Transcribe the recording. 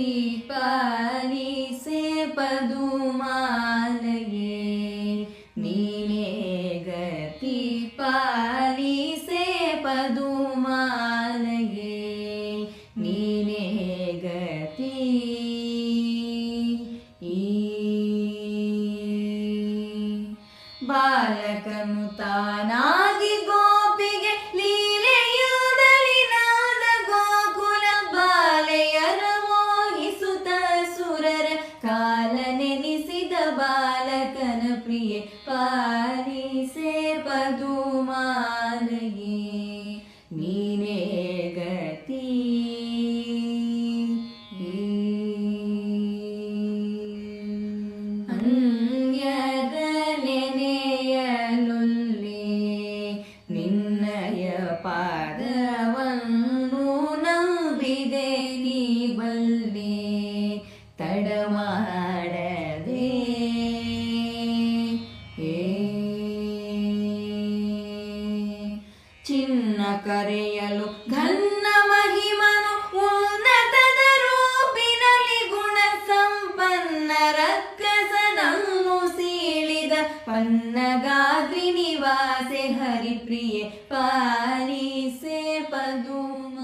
ದೀಪಾಲಿ ಸೇ ಪದು ಮಾಲಗೆ ನೀನೇ ಗತಿ ಪಾಲಿ ಸೇ ಪದು ಮಾಲಗೆ ನೀನೇ ಗತಿ ಈ ಬಾಲಕನು ತಾನಾ ಪ್ರಿಯೆ ಪಾಲಿಸೆ ಪದುಮಾಲಯೇ ನೀನೇ ಗತಿ ಅಂಗ್ಯದ ನೆನೆಯಲೊಲ್ಲೆ ನಿನ್ನಯ ಪಾದವನ್ನು ನಂಬಿದೆ ನೀ ಬಲ್ಲೆ ತಡ ಕರೆಯಲು ಘನ್ನ ಮಹಿಮನು ಉನ್ನತದ ರೂಪಿನಲ್ಲಿ ಗುಣ ಸಂಪನ್ನ ರಕ್ಕಸನನ್ನು ಸೀಳಿದ ಪನ್ನಗಾದ್ರಿ ನಿವಾಸೆ ಹರಿಪ್ರಿಯೆ ಪಾಲಿಸೆ ಪದೂಮ.